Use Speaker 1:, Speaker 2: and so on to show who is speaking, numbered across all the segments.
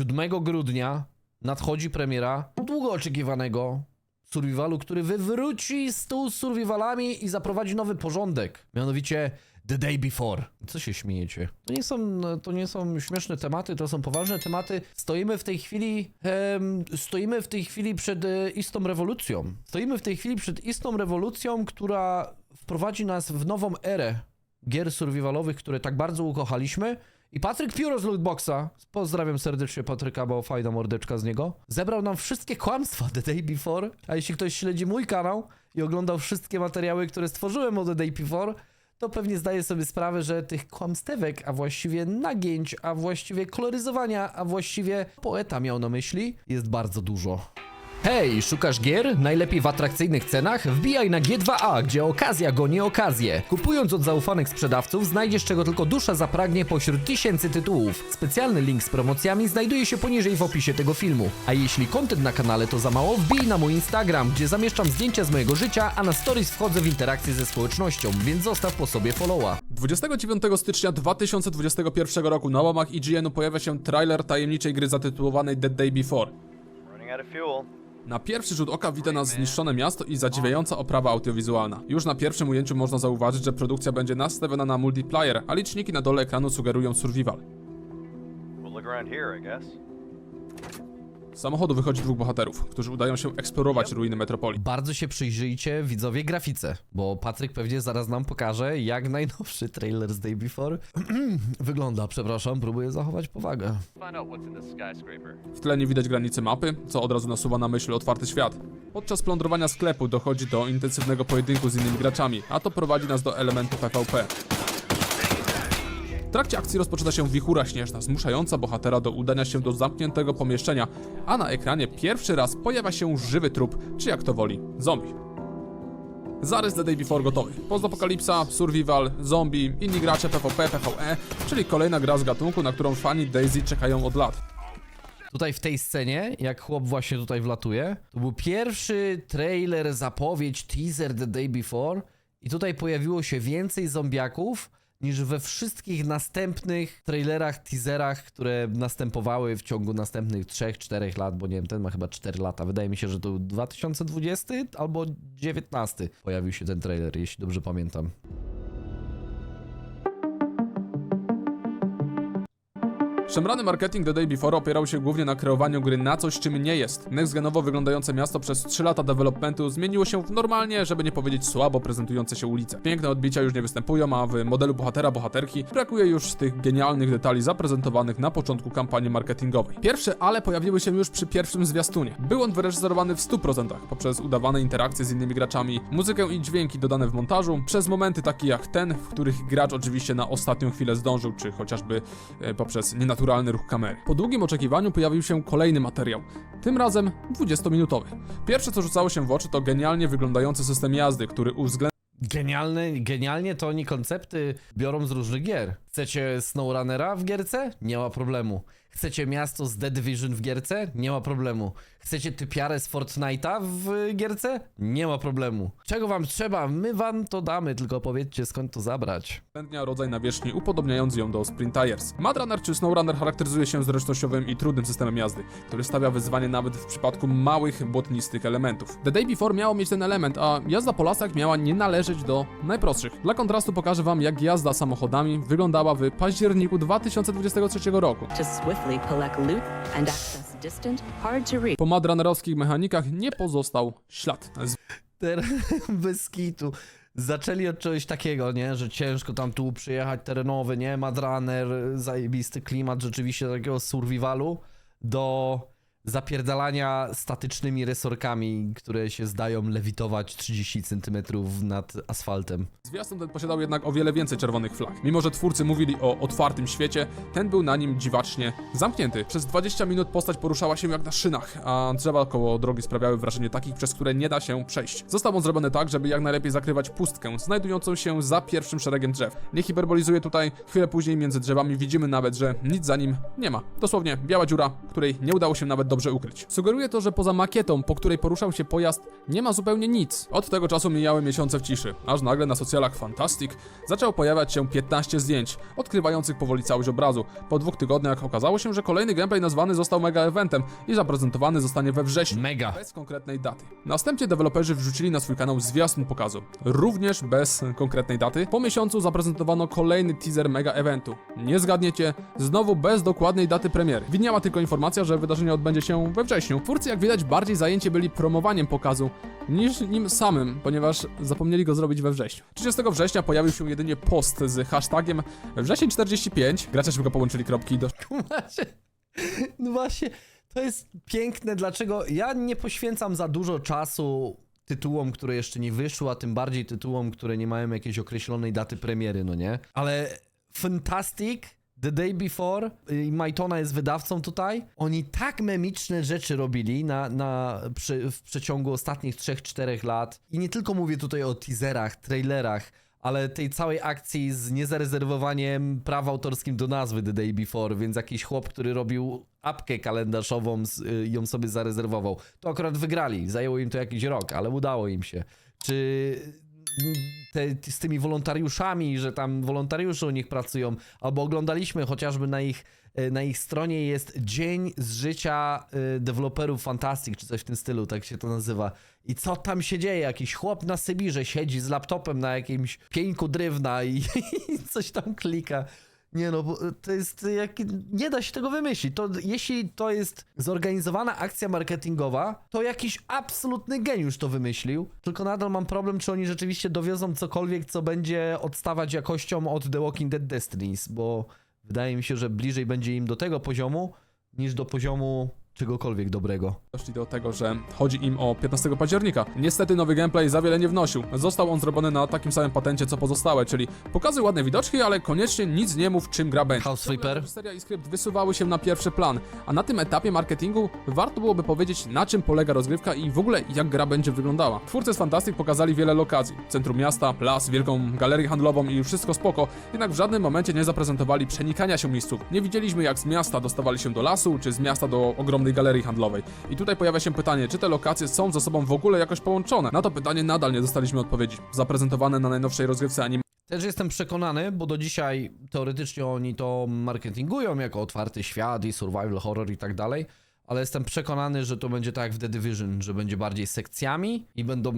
Speaker 1: 7 grudnia nadchodzi premiera długo oczekiwanego survivalu, który wywróci stół z survivalami i zaprowadzi nowy porządek. Mianowicie The Day Before. Co się śmiejecie? To nie są, to nie są śmieszne tematy, to są poważne tematy. Stoimy w tej chwili, em, stoimy w tej chwili przed e, istą rewolucją. Stoimy w tej chwili przed istą rewolucją, która wprowadzi nas w nową erę gier survivalowych, które tak bardzo ukochaliśmy. I Patryk Pióro z Lootboxa, pozdrawiam serdecznie Patryka, bo fajna mordeczka z niego, zebrał nam wszystkie kłamstwa The Day Before. A jeśli ktoś śledzi mój kanał i oglądał wszystkie materiały, które stworzyłem o The Day Before, to pewnie zdaje sobie sprawę, że tych kłamstewek, a właściwie nagięć, a właściwie koloryzowania, a właściwie poeta miał na myśli, jest bardzo dużo. Hej, szukasz gier? Najlepiej w atrakcyjnych cenach? Wbijaj na G2A, gdzie okazja goni okazję. Kupując od zaufanych sprzedawców, znajdziesz czego tylko dusza zapragnie pośród tysięcy tytułów. Specjalny link z promocjami znajduje się poniżej w opisie tego filmu. A jeśli content na kanale to za mało, wbij na mój Instagram, gdzie zamieszczam zdjęcia z mojego życia, a na stories wchodzę w interakcję ze społecznością, więc zostaw po sobie followa.
Speaker 2: 29 stycznia 2021 roku na łamach IGN-u pojawia się trailer tajemniczej gry zatytułowanej The Day Before.
Speaker 3: Running out of fuel.
Speaker 2: Na pierwszy rzut oka wita nas zniszczone miasto i zadziwiająca oprawa audiowizualna. Już na pierwszym ujęciu można zauważyć, że produkcja będzie nastawiona na multiplayer, a liczniki na dole ekranu sugerują survival.
Speaker 3: We'll
Speaker 2: Z samochodu wychodzi dwóch bohaterów, którzy udają się eksplorować ruiny metropolii.
Speaker 1: Bardzo się przyjrzyjcie widzowie grafice, bo Patryk pewnie zaraz nam pokaże, jak najnowszy trailer z Day Before wygląda. Przepraszam, próbuję zachować powagę.
Speaker 2: W tle nie widać granicy mapy, co od razu nasuwa na myśl otwarty świat. Podczas plądrowania sklepu dochodzi do intensywnego pojedynku z innymi graczami, a to prowadzi nas do elementu PvP. W trakcie akcji rozpoczyna się wichura śnieżna, zmuszająca bohatera do udania się do zamkniętego pomieszczenia, a na ekranie pierwszy raz pojawia się żywy trup, czy jak to woli, zombie. Zarys The Day Before gotowy. Postapokalipsa, survival, zombie, inni gracze PvP, PvE, czyli kolejna gra z gatunku, na którą fani Daisy czekają od lat.
Speaker 1: Tutaj w tej scenie, jak chłop właśnie tutaj wlatuje, to był pierwszy trailer, zapowiedź, teaser The Day Before i tutaj pojawiło się więcej zombiaków niż we wszystkich następnych trailerach, teaserach, które następowały w ciągu następnych 3-4 lat, bo nie wiem, ten ma chyba 4 lata. Wydaje mi się, że to 2020 albo 19 pojawił się ten trailer, jeśli dobrze pamiętam.
Speaker 2: Szemrany marketing The Day Before opierał się głównie na kreowaniu gry na coś, czym nie jest. Nextgenowo wyglądające miasto przez 3 lata developmentu zmieniło się w normalnie, żeby nie powiedzieć słabo prezentujące się ulice. Piękne odbicia już nie występują, a w modelu bohatera, bohaterki brakuje już tych genialnych detali zaprezentowanych na początku kampanii marketingowej. Pierwsze ale pojawiły się już przy pierwszym zwiastunie. Był on wyreżyserowany w 100% poprzez udawane interakcje z innymi graczami, muzykę i dźwięki dodane w montażu, przez momenty takie jak ten, w których gracz oczywiście na ostatnią chwilę zdążył, czy chociażby e, poprzez nienaturalny ruch kamery. Po długim oczekiwaniu pojawił się kolejny materiał, tym razem 20-minutowy. Pierwsze co rzucało się w oczy to genialnie wyglądający system jazdy, który uwzględnia
Speaker 1: Genialny, genialnie to oni koncepty biorą z różnych gier. Chcecie SnowRunnera w gierce? Nie ma problemu. Chcecie miasto z The Division w gierce? Nie ma problemu. Chcecie typiarę z Fortnite'a w gierce? Nie ma problemu. Czego wam trzeba? My wam to damy, tylko powiedzcie skąd to zabrać.
Speaker 2: rodzaj nawierzchni, upodobniając ją do Sprint Tires. Mad Runner czy SnowRunner charakteryzuje się zręcznościowym i trudnym systemem jazdy, który stawia wyzwanie nawet w przypadku małych, błotnistych elementów. The Day Before miało mieć ten element, a jazda po lasach miała nie należeć do najprostszych. Dla kontrastu pokażę wam, jak jazda samochodami wyglądała w październiku 2023 roku.
Speaker 4: to swiftly collect loot and access
Speaker 2: Po madrunnerowskich mechanikach nie pozostał ślad. Z-
Speaker 1: Ter bez kitu. Zaczęli od czegoś takiego, nie? Że ciężko tam tu przyjechać terenowy, nie? Madrunner, zajebisty klimat rzeczywiście takiego survivalu do zapierdalania statycznymi resorkami, które się zdają lewitować 30 cm nad asfaltem.
Speaker 2: Zwiastun ten posiadał jednak o wiele więcej czerwonych flag. Mimo, że twórcy mówili o otwartym świecie, ten był na nim dziwacznie zamknięty. Przez 20 minut postać poruszała się jak na szynach, a drzewa koło drogi sprawiały wrażenie takich, przez które nie da się przejść. Został on zrobiony tak, żeby jak najlepiej zakrywać pustkę, znajdującą się za pierwszym szeregiem drzew. Nie hiperbolizuję tutaj, chwilę później między drzewami widzimy nawet, że nic za nim nie ma. Dosłownie biała dziura, której nie udało się nawet dobrze ukryć. Sugeruje to, że poza makietą, po której poruszał się pojazd, nie ma zupełnie nic. Od tego czasu mijały miesiące w ciszy, aż nagle na socjalach Fantastic zaczęło pojawiać się 15 zdjęć, odkrywających powoli całość obrazu. Po dwóch tygodniach okazało się, że kolejny gameplay nazwany został mega eventem i zaprezentowany zostanie we wrześniu.
Speaker 1: Mega.
Speaker 2: Bez konkretnej daty. Następnie deweloperzy wrzucili na swój kanał zwiastun pokazu. Również bez konkretnej daty. Po miesiącu zaprezentowano kolejny teaser mega eventu. Nie zgadniecie, znowu bez dokładnej daty premiery. Widniała tylko informacja, że wydarzenie odbędzie się we wrześniu. Twórcy, jak widać, bardziej zajęci byli promowaniem pokazu niż nim samym, ponieważ zapomnieli go zrobić we wrześniu. 30 września pojawił się jedynie post z hashtagiem wrzesień 45. Gracze szybko połączyli kropki do
Speaker 1: Właśnie, no właśnie, to jest piękne, dlaczego ja nie poświęcam za dużo czasu tytułom, które jeszcze nie wyszły, a tym bardziej tytułom, które nie mają jakiejś określonej daty premiery, no nie? Ale Fantastic, The Day Before i Mytona jest wydawcą tutaj, oni tak memiczne rzeczy robili na, na, przy, w przeciągu ostatnich 3-4 lat i nie tylko mówię tutaj o teaserach, trailerach, ale tej całej akcji z niezarezerwowaniem praw autorskim do nazwy The Day Before, więc jakiś chłop, który robił apkę kalendarzową, y, ją sobie zarezerwował. To akurat wygrali, zajęło im to jakiś rok, ale udało im się. Czy te, z tymi wolontariuszami, że tam wolontariusze u nich pracują, albo oglądaliśmy chociażby na ich, y, na ich stronie jest dzień z życia y, deweloperów Fantastic, czy coś w tym stylu, tak się to nazywa. I co tam się dzieje? Jakiś chłop na Sybirze siedzi z laptopem na jakimś pieńku drewna i, i coś tam klika. Nie no, bo to jest jak... Nie da się tego wymyślić. To, jeśli to jest zorganizowana akcja marketingowa, to jakiś absolutny geniusz to wymyślił. Tylko nadal mam problem, czy oni rzeczywiście dowiozą cokolwiek, co będzie odstawać jakością od The Walking Dead Destinies, bo wydaje mi się, że bliżej będzie im do tego poziomu, niż do poziomu czegokolwiek dobrego.
Speaker 2: doszli do tego, że chodzi im o 15 października. Niestety nowy gameplay za wiele nie wnosił. Został on zrobiony na takim samym patencie co pozostałe, czyli pokazuj ładne widoczki, ale koniecznie nic nie mów czym gra będzie.
Speaker 1: House Flipper.
Speaker 2: Reżyseria i skrypt wysuwały się na pierwszy plan, a na tym etapie marketingu warto byłoby powiedzieć na czym polega rozgrywka i w ogóle jak gra będzie wyglądała. Twórcy z Fantastic pokazali wiele lokacji. Centrum miasta, las, wielką galerię handlową i wszystko spoko, jednak w żadnym momencie nie zaprezentowali przenikania się miejsców. Nie widzieliśmy jak z miasta dostawali się do lasu, czy z miasta do ogromnej galerii handlowej. I tutaj pojawia się pytanie, czy te lokacje są ze sobą w ogóle jakoś połączone? Na to pytanie nadal nie dostaliśmy odpowiedzi. Zaprezentowane na najnowszej rozgrywce anime
Speaker 1: Też jestem przekonany, bo do dzisiaj teoretycznie oni to marketingują jako otwarty świat i survival horror i tak dalej, ale jestem przekonany, że to będzie tak jak w The Division, że będzie bardziej sekcjami i będą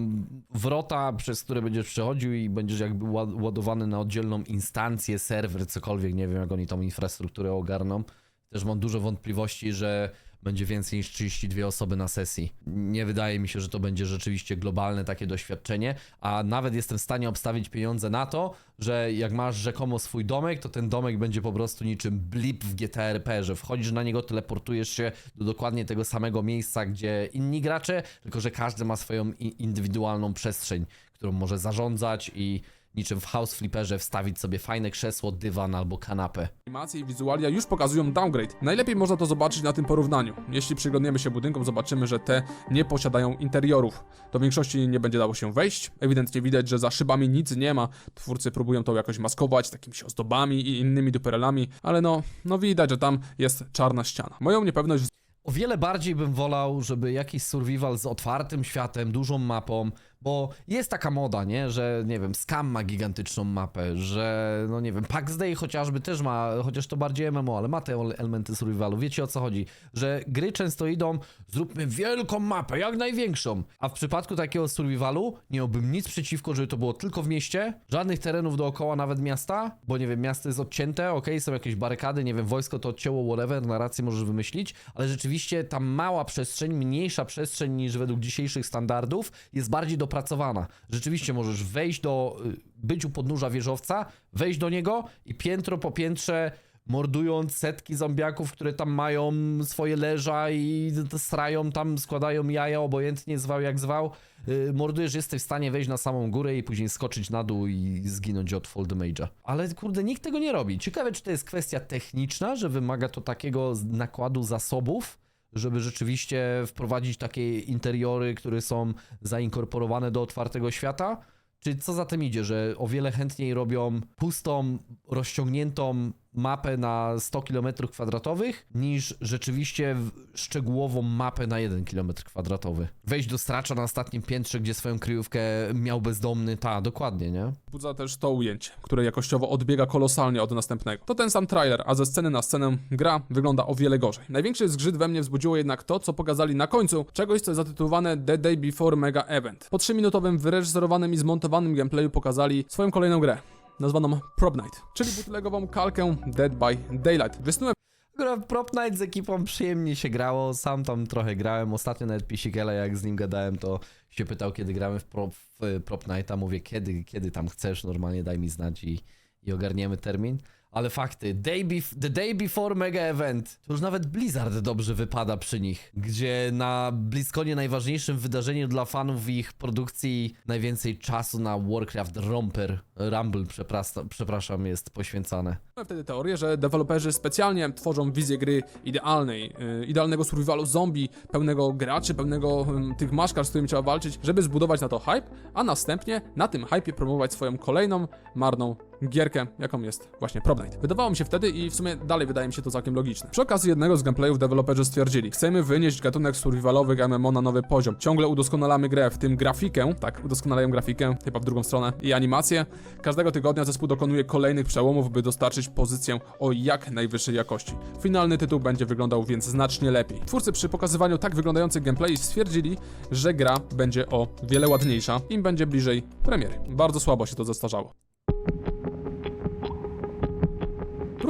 Speaker 1: wrota, przez które będziesz przechodził i będziesz jakby ład- ładowany na oddzielną instancję, serwer, cokolwiek, nie wiem jak oni tą infrastrukturę ogarną. Też mam dużo wątpliwości, że będzie więcej niż 32 osoby na sesji. Nie wydaje mi się, że to będzie rzeczywiście globalne takie doświadczenie, a nawet jestem w stanie obstawić pieniądze na to, że jak masz rzekomo swój domek, to ten domek będzie po prostu niczym blip w GTA RP, że wchodzisz na niego, teleportujesz się do dokładnie tego samego miejsca, gdzie inni gracze, tylko że każdy ma swoją indywidualną przestrzeń, którą może zarządzać i niczym w House Flipperze wstawić sobie fajne krzesło, dywan albo kanapę.
Speaker 2: Animacje i wizualia już pokazują downgrade. Najlepiej można to zobaczyć na tym porównaniu. Jeśli przyglądniemy się budynkom, zobaczymy, że te nie posiadają interiorów. Do większości nie będzie dało się wejść. Ewidentnie widać, że za szybami nic nie ma. Twórcy próbują to jakoś maskować takimiś ozdobami i innymi duperelami, ale no, no widać, że tam jest czarna ściana. Moją niepewność
Speaker 1: O wiele bardziej bym wolał, żeby jakiś survival z otwartym światem, dużą mapą, bo jest taka moda, nie, że nie wiem, Scam ma gigantyczną mapę, że no nie wiem, Pax Day chociażby też ma, chociaż to bardziej MMO, ale ma te ele- elementy survivalu, wiecie o co chodzi, że gry często idą, zróbmy wielką mapę, jak największą, a w przypadku takiego survivalu nie miałbym nic przeciwko, żeby to było tylko w mieście, żadnych terenów dookoła, nawet miasta, bo nie wiem, miasto jest odcięte, okej, są jakieś barykady, nie wiem, wojsko to odcięło, whatever, narrację możesz wymyślić, ale rzeczywiście ta mała przestrzeń, mniejsza przestrzeń niż według dzisiejszych standardów jest bardziej dopracowana. Rzeczywiście możesz wejść do, y, być u podnóża wieżowca, wejść do niego i piętro po piętrze mordując setki zombiaków, które tam mają swoje leża i srają tam, składają jaja, obojętnie zwał jak zwał, yy, mordujesz, jesteś w stanie wejść na samą górę i później skoczyć na dół i zginąć od fall damage'a. Ale kurde, nikt tego nie robi. Ciekawe, czy to jest kwestia techniczna, że wymaga to takiego nakładu zasobów, żeby rzeczywiście wprowadzić takie interiory, które są zainkorporowane do otwartego świata? Czy co za tym idzie, że o wiele chętniej robią pustą, rozciągniętą mapę na 100 km kwadratowych, niż rzeczywiście szczegółową mapę na 1 km kwadratowy. Wejść do stracza na ostatnim piętrze, gdzie swoją kryjówkę miał bezdomny, ta, dokładnie, nie?
Speaker 2: Wzbudza też to ujęcie, które jakościowo odbiega kolosalnie od następnego. To ten sam trailer, a ze sceny na scenę gra wygląda o wiele gorzej. Największy zgrzyt we mnie wzbudziło jednak to, co pokazali na końcu czegoś, co jest zatytułowane The Day Before Mega Event. Po 3-minutowym, wyreżyserowanym i zmontowanym gameplayu pokazali swoją kolejną grę. Nazwaną Prop Night, czyli bootlegową kalkę Dead by Daylight. Wysnułem
Speaker 1: Gra w Prop Night z ekipą przyjemnie się grało, sam tam trochę grałem, ostatnio nawet Pisikela jak z nim gadałem, to się pytał kiedy gramy w Prop, w Prop Nighta, mówię kiedy, kiedy tam chcesz, normalnie daj mi znać i, i ogarniemy termin. Ale fakty, day bef- the day before mega event, to już nawet Blizzard dobrze wypada przy nich, gdzie na BlizzConie najważniejszym wydarzeniu dla fanów ich produkcji najwięcej czasu na Warcraft Romper, Rumble, przepraszam, przepraszam jest poświęcane.
Speaker 2: wtedy teorię, że deweloperzy specjalnie tworzą wizję gry idealnej, yy, idealnego survivalu zombie, pełnego graczy, pełnego ym, tych maszkar, z którymi trzeba walczyć, żeby zbudować na to hype, a następnie na tym hypie promować swoją kolejną marną gierkę, jaką jest właśnie Prop Night. Wydawało mi się wtedy i w sumie dalej wydaje mi się to całkiem logiczne. Przy okazji jednego z gameplayów deweloperzy stwierdzili, chcemy wynieść gatunek survivalowych MMO na nowy poziom. Ciągle udoskonalamy grę, w tym grafikę, tak, udoskonalają grafikę, chyba w drugą stronę, i animację. Każdego tygodnia zespół dokonuje kolejnych przełomów, by dostarczyć pozycję o jak najwyższej jakości. Finalny tytuł będzie wyglądał więc znacznie lepiej. Twórcy przy pokazywaniu tak wyglądających gameplay stwierdzili, że gra będzie o wiele ładniejsza, im będzie bliżej premiery. Bardzo słabo się to zestarzało.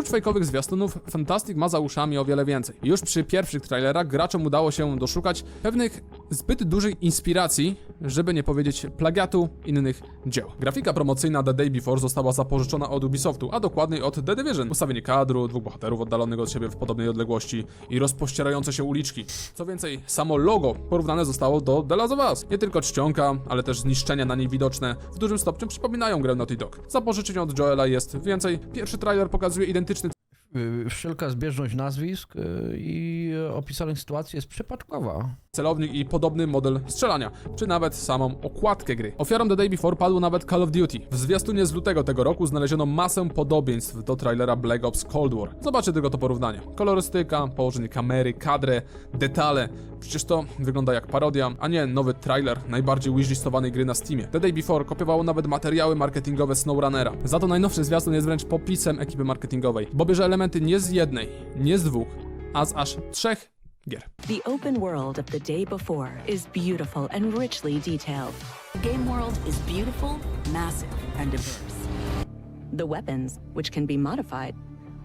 Speaker 2: Prócz fejkowych zwiastunów, Fantastic ma za uszami o wiele więcej. Już przy pierwszych trailerach graczom udało się doszukać pewnych zbyt dużej inspiracji, żeby nie powiedzieć plagiatu innych dzieł. Grafika promocyjna The Day Before została zapożyczona od Ubisoftu, a dokładniej od The Division. Ustawienie kadru, dwóch bohaterów oddalonych od siebie w podobnej odległości i rozpościerające się uliczki. Co więcej, samo logo porównane zostało do The Last of Us. Nie tylko czcionka, ale też zniszczenia na niej widoczne w dużym stopniu przypominają grę Naughty Dog. Zapożyczeń od Joela jest więcej. Pierwszy trailer pokazuje identyczny
Speaker 1: Y, Wszelka zbieżność nazwisk y, i opisanych sytuacji jest przypadkowa.
Speaker 2: celownik i podobny model strzelania, czy nawet samą okładkę gry. Ofiarą The Day Before padło nawet Call of Duty. W zwiastunie z lutego tego roku znaleziono masę podobieństw do trailera Black Ops Cold War. Zobaczcie tylko to porównanie. Kolorystyka, położenie kamery, kadrę, detale. Przecież to wygląda jak parodia, a nie nowy trailer najbardziej wishlistowanej gry na Steamie. The Day Before kopiowało nawet materiały marketingowe SnowRunnera. Za to najnowszy zwiastun jest wręcz popisem ekipy marketingowej, bo bierze elementy nie z jednej, nie z dwóch, a z aż trzech gier.
Speaker 4: The open world of the day before is beautiful and richly detailed.
Speaker 5: The game world is beautiful, massive, and diverse.
Speaker 4: The weapons, which can be modified,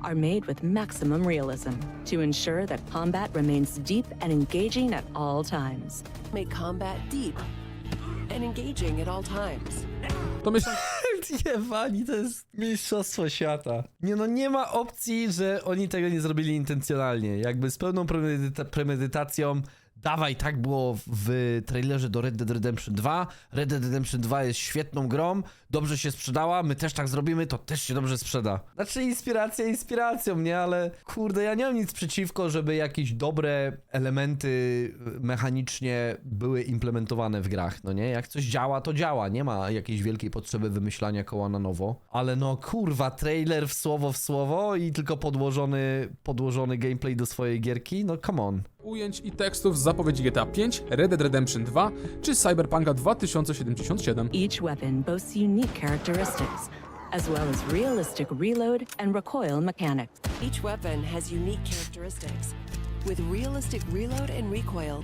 Speaker 4: are made with maximum realism to ensure that combat remains deep and engaging at all times.
Speaker 6: Make combat deep and engaging at all times.
Speaker 2: To myślę,
Speaker 1: Jewani, to jest mistrzostwo świata. Nie no, nie ma opcji, że oni tego nie zrobili intencjonalnie. Jakby z pełną premedyta premedytacją. Dawaj, tak było w trailerze do Red Dead Redemption 2. Red Dead Redemption 2 jest świetną grą, dobrze się sprzedała, my też tak zrobimy, to też się dobrze sprzeda. Znaczy inspiracja inspiracją, nie? Ale kurde, ja nie mam nic przeciwko, żeby jakieś dobre elementy y, mechanicznie były implementowane w grach, no nie? Jak coś działa, to działa, nie ma jakiejś wielkiej potrzeby wymyślania koła na nowo. Ale no kurwa, trailer w słowo w słowo i tylko podłożony, podłożony gameplay do swojej gierki, no come on.
Speaker 2: Ujęć i tekstów z zapowiedzi GTA 5, Red Dead Redemption 2 czy Cyberpunka 2077.
Speaker 4: Each weapon boasts unique characteristics, as well as realistic reload and recoil mechanics.
Speaker 6: Each weapon has unique characteristics, with realistic reload and recoil.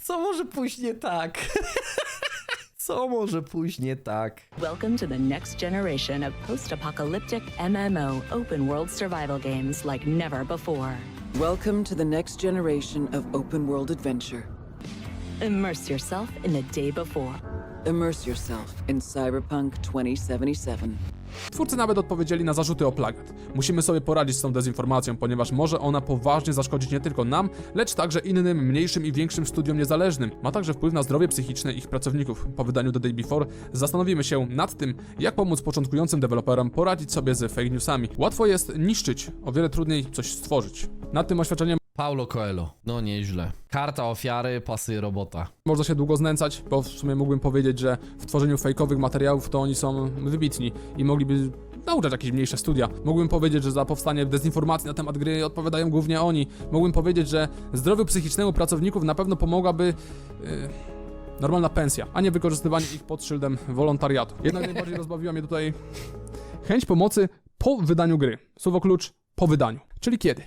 Speaker 1: Co może pójść nie tak? Co może pójść nie tak?
Speaker 4: Welcome to the next generation of post apocalyptic MMO open world survival games like never before.
Speaker 7: Welcome to the next generation of open world adventure.
Speaker 4: Immerse yourself in the day before.
Speaker 7: Immerse yourself in Cyberpunk 2077.
Speaker 2: Twórcy nawet odpowiedzieli na zarzuty o plagiat. Musimy sobie poradzić z tą dezinformacją, ponieważ może ona poważnie zaszkodzić nie tylko nam, lecz także innym mniejszym i większym studiom niezależnym. Ma także wpływ na zdrowie psychiczne ich pracowników. Po wydaniu The Day Before zastanowimy się nad tym, jak pomóc początkującym deweloperom poradzić sobie z fake newsami. Łatwo jest niszczyć, o wiele trudniej coś stworzyć. Nad tym oświadczeniem
Speaker 1: Paulo Coelho. No nieźle. Karta ofiary, pasy robota.
Speaker 2: można się długo znęcać, bo w sumie mógłbym powiedzieć, że w tworzeniu fejkowych materiałów to oni są wybitni i mogliby nauczać jakieś mniejsze studia. Mógłbym powiedzieć, że za powstanie dezinformacji na temat gry odpowiadają głównie oni. Mógłbym powiedzieć, że zdrowiu psychicznemu pracowników na pewno pomogłaby... Yy... Normalna pensja, a nie wykorzystywanie ich pod szyldem wolontariatu. Jednak najbardziej rozbawiła mnie tutaj chęć pomocy po wydaniu gry. Słowo klucz po wydaniu. Czyli kiedy?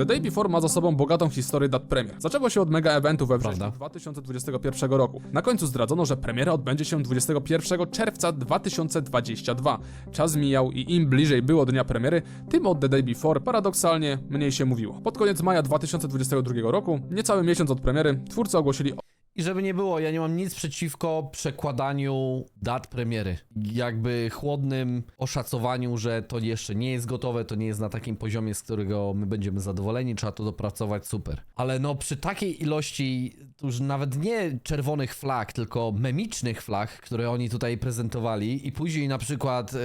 Speaker 2: The Day Before ma za sobą bogatą historię dat premier. Zaczęło się od mega eventu we wrześniu
Speaker 1: Prawda.
Speaker 2: 2021 roku. Na końcu zdradzono, że premiera odbędzie się 21 czerwca 2022. Czas mijał i im bliżej było dnia premiery, tym od The Day Before paradoksalnie mniej się mówiło. Pod koniec maja 2022 roku, niecały miesiąc od premiery, twórcy ogłosili
Speaker 1: I żeby nie było, ja nie mam nic przeciwko przekładaniu dat premiery. Jakby chłodnym oszacowaniu, że to jeszcze nie jest gotowe, to nie jest na takim poziomie, z którego my będziemy zadowoleni, trzeba to dopracować, super. Ale no przy takiej ilości już nawet nie czerwonych flag, tylko memicznych flag, które oni tutaj prezentowali i później na przykład y,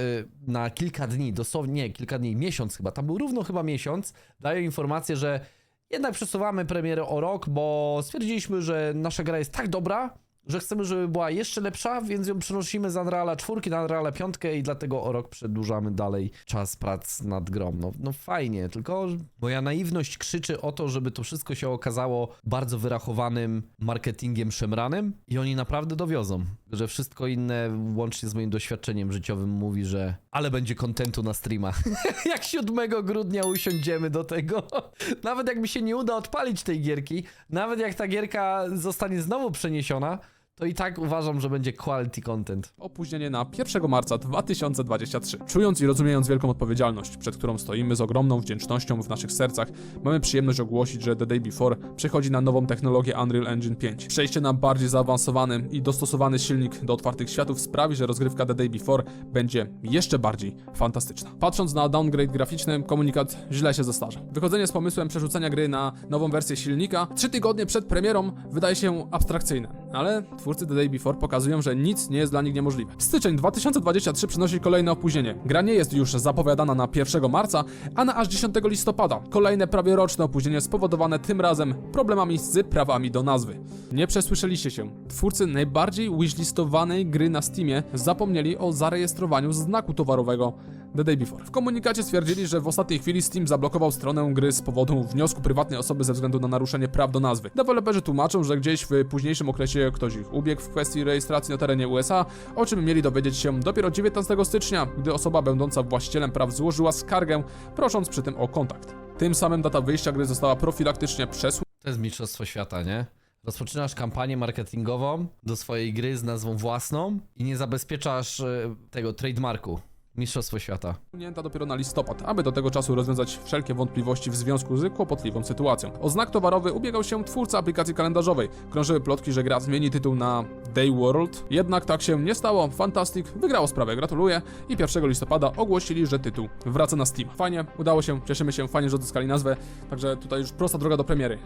Speaker 1: na kilka dni, dosłownie nie, kilka dni, miesiąc chyba, tam był równo chyba miesiąc, dają informację, że jednak przesuwamy premierę o rok, bo stwierdziliśmy, że nasza gra jest tak dobra, że chcemy, żeby była jeszcze lepsza, więc ją przenosimy z Unreala 4 na Unreala 5 i dlatego o rok przedłużamy dalej czas prac nad grą. No, no fajnie, tylko moja naiwność krzyczy o to, żeby to wszystko się okazało bardzo wyrachowanym marketingiem szemranym i oni naprawdę dowiozą, że wszystko inne, łącznie z moim doświadczeniem życiowym, mówi, że ale będzie kontentu na streama. jak 7 grudnia usiądziemy do tego, nawet jak mi się nie uda odpalić tej gierki, nawet jak ta gierka zostanie znowu przeniesiona, to i tak uważam, że będzie quality content.
Speaker 2: opóźnienie na 1 marca 2023. Czując i rozumiejąc wielką odpowiedzialność, przed którą stoimy z ogromną wdzięcznością w naszych sercach, mamy przyjemność ogłosić, że The Day Before przechodzi na nową technologię Unreal Engine 5. Przejście na bardziej zaawansowany i dostosowany silnik do otwartych światów sprawi, że rozgrywka The Day Before będzie jeszcze bardziej fantastyczna. Patrząc na downgrade graficzny, komunikat źle się zestarza. Wychodzenie z pomysłem przerzucenia gry na nową wersję silnika 3 tygodnie przed premierą wydaje się abstrakcyjne, ale twórcy The Day Before pokazują, że nic nie jest dla nich niemożliwe. Styczeń 2023 przynosi kolejne opóźnienie. Gra nie jest już zapowiadana na 1 marca, a na aż 10 listopada. Kolejne prawie roczne opóźnienie spowodowane tym razem problemami z prawami do nazwy. Nie przesłyszeliście się. Twórcy najbardziej wishlistowanej gry na Steamie zapomnieli o zarejestrowaniu znaku towarowego The Day Before. W komunikacie stwierdzili, że w ostatniej chwili Steam zablokował stronę gry z powodu wniosku prywatnej osoby ze względu na naruszenie praw do nazwy. Deweloperzy tłumaczą, że gdzieś w późniejszym okresie ktoś ich ubiegł w kwestii rejestracji na terenie USA, o czym mieli dowiedzieć się dopiero 19 stycznia, gdy osoba będąca właścicielem praw złożyła skargę, prosząc przy tym o kontakt. Tym samym data wyjścia gry została profilaktycznie przesunięta
Speaker 1: To jest Mistrzostwo Świata, nie? Rozpoczynasz kampanię marketingową do swojej gry z nazwą własną i nie zabezpieczasz e, tego trademarku. Mistrzostwo Świata.
Speaker 2: Usunięta dopiero na listopad, aby do tego czasu rozwiązać wszelkie wątpliwości w związku z kłopotliwą sytuacją. O znak towarowy ubiegał się twórca aplikacji kalendarzowej. Krążyły plotki, że gra zmieni tytuł na Day World, jednak tak się nie stało. Fantastic wygrało sprawę, gratuluję i 1 listopada ogłosili, że tytuł wraca na Steam. Fajnie, udało się, cieszymy się, fajnie, że odzyskali nazwę, także tutaj już prosta droga do premiery.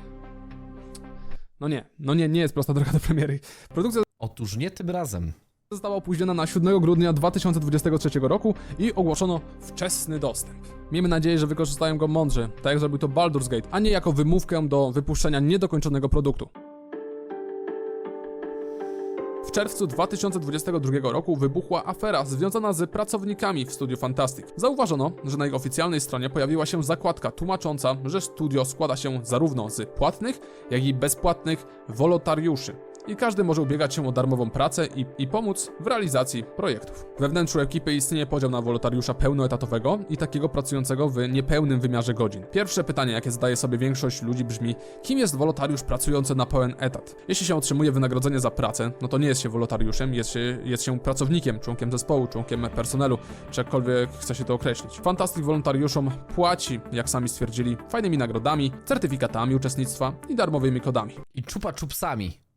Speaker 2: No nie, no nie, nie jest prosta droga do premiery. Produkcja
Speaker 1: Otóż nie tym razem.
Speaker 2: Została opóźniona na 7 grudnia 2023 roku i ogłoszono wczesny dostęp. Miejmy nadzieję, że wykorzystają go mądrze, tak jak zrobił to Baldur's Gate, a nie jako wymówkę do wypuszczenia niedokończonego produktu. W czerwcu 2022 roku wybuchła afera związana z pracownikami w studiu Fantastic. Zauważono, że na ich oficjalnej stronie pojawiła się zakładka tłumacząca, że studio składa się zarówno z płatnych, jak i bezpłatnych wolontariuszy. I każdy może ubiegać się o darmową pracę i, i pomóc w realizacji projektów. We wnętrzu ekipy istnieje podział na wolontariusza pełnoetatowego i takiego pracującego w niepełnym wymiarze godzin. Pierwsze pytanie, jakie zadaje sobie większość ludzi brzmi, kim jest wolontariusz pracujący na pełen etat? Jeśli się otrzymuje wynagrodzenie za pracę, no to nie jest się wolontariuszem, jest się, jest się pracownikiem, członkiem zespołu, członkiem personelu, czy jakkolwiek chce się to określić. Fantastic wolontariuszom płaci, jak sami stwierdzili, fajnymi nagrodami, certyfikatami uczestnictwa i darmowymi kodami.
Speaker 1: I czupa czupsami.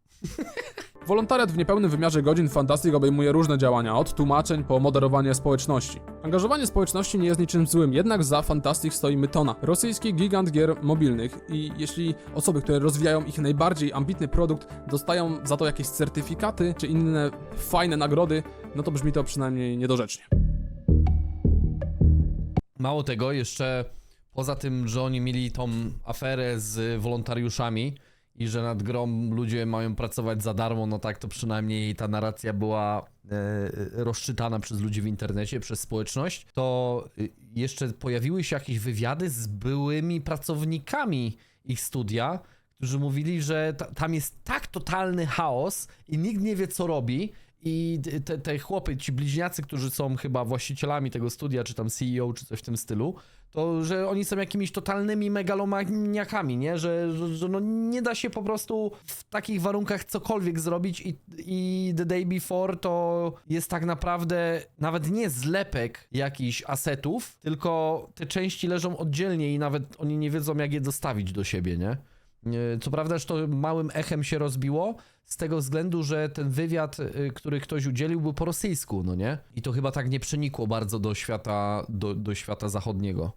Speaker 2: Wolontariat w niepełnym wymiarze godzin Fantastic obejmuje różne działania, od tłumaczeń po moderowanie społeczności. Angażowanie społeczności nie jest niczym złym, jednak za Fantastic stoi Mytona, rosyjski gigant gier mobilnych i jeśli osoby, które rozwijają ich najbardziej ambitny produkt, dostają za to jakieś certyfikaty czy inne fajne nagrody, no to brzmi to przynajmniej niedorzecznie.
Speaker 1: Mało tego, jeszcze poza tym, że oni mieli tą aferę z wolontariuszami i że nad grą ludzie mają pracować za darmo, no tak to przynajmniej ta narracja była e, rozczytana przez ludzi w internecie, przez społeczność, to y, jeszcze pojawiły się jakieś wywiady z byłymi pracownikami ich studia, którzy mówili, że ta, tam jest tak totalny chaos i nikt nie wie co robi i te, te chłopy, ci bliźniacy, którzy są chyba właścicielami tego studia, czy tam CEO, czy coś w tym stylu, to że oni są jakimiś totalnymi megalomaniakami, nie? Że, że, że no nie da się po prostu w takich warunkach cokolwiek zrobić i, i The Day Before to jest tak naprawdę nawet nie zlepek jakichś asetów, tylko te części leżą oddzielnie i nawet oni nie wiedzą jak je dostawić do siebie, nie? Nie, Co prawda, że to małym echem się rozbiło, z tego względu, że ten wywiad, y, który ktoś udzielił, był po rosyjsku, no nie? I to chyba tak nie przenikło bardzo do świata, do, do świata zachodniego.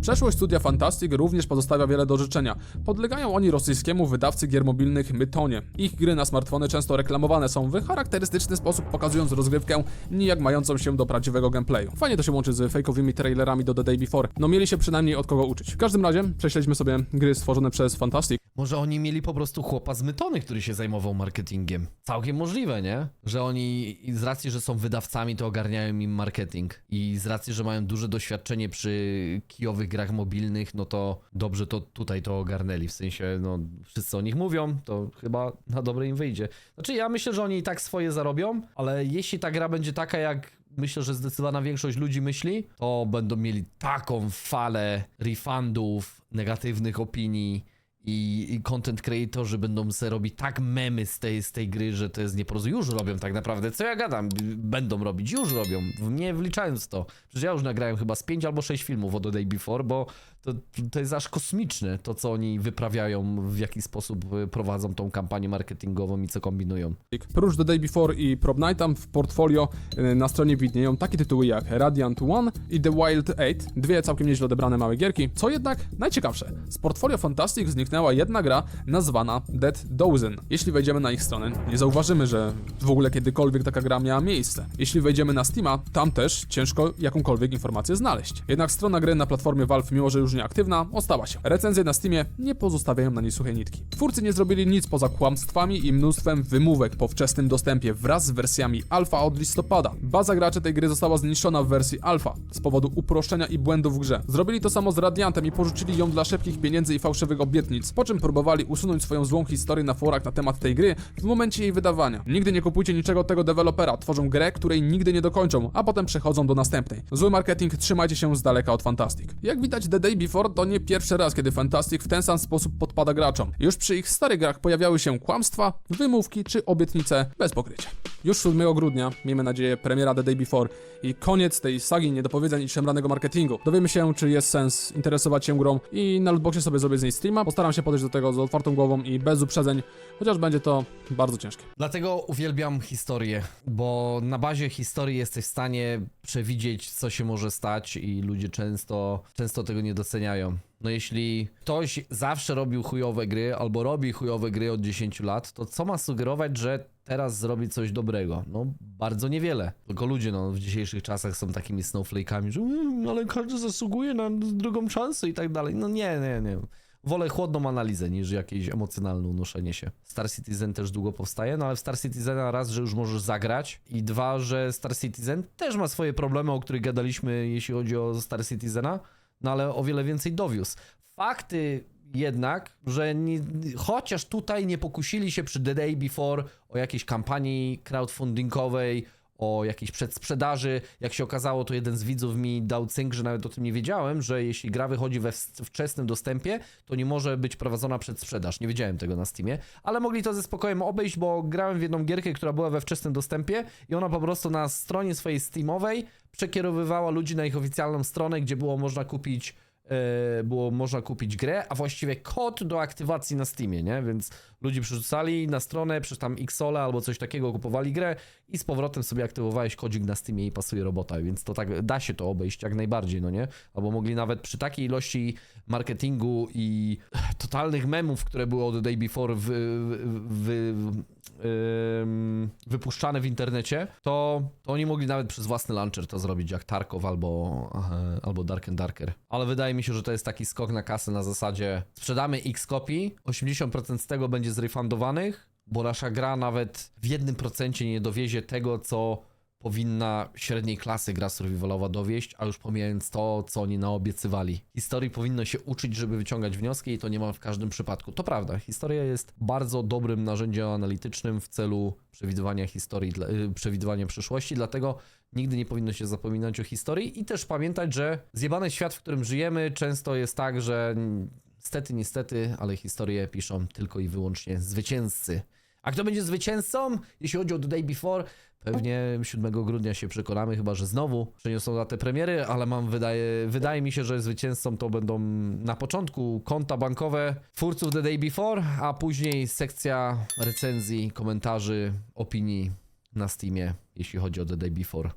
Speaker 2: Przeszłość studia Fantastic również pozostawia wiele do życzenia. Podlegają oni rosyjskiemu wydawcy gier mobilnych Mytonie. Ich gry na smartfony często reklamowane są w charakterystyczny sposób, pokazując rozgrywkę nijak mającą się do prawdziwego gameplayu. Fajnie to się łączy z fejkowymi trailerami do The Day Before. No mieli się przynajmniej od kogo uczyć. W każdym razie prześledźmy sobie gry stworzone przez Fantastic.
Speaker 1: Może oni mieli po prostu chłopa z Mytony, który się zajmował marketingiem. Całkiem możliwe, nie? Że oni z racji, że są wydawcami, to ogarniają im marketing. I z racji, że mają duże doświadczenie przy kijowych grach mobilnych, no to dobrze to tutaj to ogarnęli. W sensie, no wszyscy o nich mówią, to chyba na dobre im wyjdzie. Znaczy ja myślę, że oni i tak swoje zarobią, ale jeśli ta gra będzie taka jak myślę, że zdecydowana większość ludzi myśli, to będą mieli taką falę refundów, negatywnych opinii i, content creatorzy będą sobie robić tak memy z tej, z tej gry, że to jest nieporozumienie. Już robią tak naprawdę. Co ja gadam? Będą robić, już robią. Nie wliczając to. Przecież ja już nagrałem chyba z 5 albo 6 filmów o The Day Before, bo to, to jest aż kosmiczne to, co oni wyprawiają, w jaki sposób y, prowadzą tą kampanię marketingową i co kombinują.
Speaker 2: Prócz The Day Before i Prop Nightam w portfolio y, na stronie widnieją takie tytuły jak Radiant One i The Wild Eight, dwie całkiem nieźle odebrane małe gierki. Co jednak najciekawsze, z portfolio Fantastic zniknęła jedna gra nazwana Dead Dozen. Jeśli wejdziemy na ich stronę, nie zauważymy, że w ogóle kiedykolwiek taka gra miała miejsce. Jeśli wejdziemy na Steama, tam też ciężko jakąkolwiek informację znaleźć. Jednak strona gry na platformie Valve, mimo że już nieaktywna, ostała się. Recenzje na Steamie nie pozostawiają na niej suchej nitki. Twórcy nie zrobili nic poza kłamstwami i mnóstwem wymówek po wczesnym dostępie wraz z wersjami alfa od listopada. Baza graczy tej gry została zniszczona w wersji alfa z powodu uproszczenia i błędów w grze. Zrobili to samo z Radiantem i porzucili ją dla szybkich pieniędzy i fałszywych obietnic, po czym próbowali usunąć swoją złą historię na forach na temat tej gry w momencie jej wydawania. Nigdy nie kupujcie niczego tego dewelopera, tworzą grę, której nigdy nie dokończą, a potem przechodzą do następnej. Zły marketing, trzymajcie się z daleka od Fantastic. Jak widać The Day Before to nie pierwszy raz, kiedy Fantastic w ten sam sposób podpada graczom. Już przy ich starych grach pojawiały się kłamstwa, wymówki czy obietnice bez pokrycia. Już 7 grudnia, miejmy nadzieję, premiera The Day Before i koniec tej sagi niedopowiedzeń i szemranego marketingu. Dowiemy się, czy jest sens interesować się grą i na lootboxie sobie zrobię z niej streama. Postaram się podejść do tego z otwartą głową i bez uprzedzeń, chociaż będzie to bardzo ciężkie.
Speaker 1: Dlatego uwielbiam historię, bo na bazie historii jesteś w stanie przewidzieć, co się może stać i ludzie często, często tego nie doceniają. No jeśli ktoś zawsze robił chujowe gry albo robi chujowe gry od 10 lat, to co ma sugerować, że teraz zrobi coś dobrego? No bardzo niewiele. Tylko ludzie no, w dzisiejszych czasach są takimi snowflake'ami, że "Mm, ale każdy zasługuje na drugą szansę i tak dalej. No nie, nie, nie. Wolę chłodną analizę niż jakieś emocjonalne unoszenie się. Star Citizen też długo powstaje, no ale w Star Citizena raz, że już możesz zagrać i dwa, że Star Citizen też ma swoje problemy, o których gadaliśmy, jeśli chodzi o Star Citizena, no ale o wiele więcej dowiózł. Fakty jednak, że nie, chociaż tutaj nie pokusili się przy The Day Before o jakiejś kampanii crowdfundingowej, o jakiejś przedsprzedaży. Jak się okazało, to jeden z widzów mi dał cynk, że nawet o tym nie wiedziałem, że jeśli gra wychodzi we wczesnym dostępie, to nie może być prowadzona przedsprzedaż. Nie wiedziałem tego na Steamie, ale mogli to ze spokojem obejść, bo grałem w jedną gierkę, która była we wczesnym dostępie i ona po prostu na stronie swojej Steamowej przekierowywała ludzi na ich oficjalną stronę, gdzie było można kupić e, było można kupić grę, a właściwie kod do aktywacji na Steamie, nie? Więc ludzie przerzucali na stronę, przez tam Xole albo coś takiego, kupowali grę i z powrotem sobie aktywowałeś kodzik na Steamie i pasuje robota, więc to tak da się to obejść jak najbardziej, no nie? Albo mogli nawet przy takiej ilości marketingu i totalnych memów, które były od Day Before wy, wy, ym, wypuszczane w internecie, to, to oni mogli nawet przez własny launcher to zrobić, jak Tarkov albo, albo Dark and Darker. Ale wydaje mi się, że to jest taki skok na kasę na zasadzie sprzedamy x kopii, 80% z tego będzie zrefundowanych, bo nasza gra nawet w jednym procencie nie dowiezie tego, co powinna średniej klasy gra survivalowa dowieść, a już pomijając to, co oni naobiecywali. Historii powinno się uczyć, żeby wyciągać wnioski i to nie ma w każdym przypadku. To prawda, historia jest bardzo dobrym narzędziem analitycznym w celu przewidywania historii, y, przewidywania przyszłości, dlatego nigdy nie powinno się zapominać o historii i też pamiętać, że zjebany świat, w którym żyjemy, często jest tak, że niestety, niestety, ale historię piszą tylko i wyłącznie zwycięzcy. A kto będzie zwycięzcą, jeśli chodzi o The Day Before? Pewnie 7 grudnia się przekonamy, chyba że znowu przeniosą datę premiery, ale mam, wydaje, wydaje mi się, że zwycięzcą to będą na początku konta bankowe twórców The Day Before, a później sekcja recenzji, komentarzy, opinii na Steamie, jeśli chodzi o The Day Before.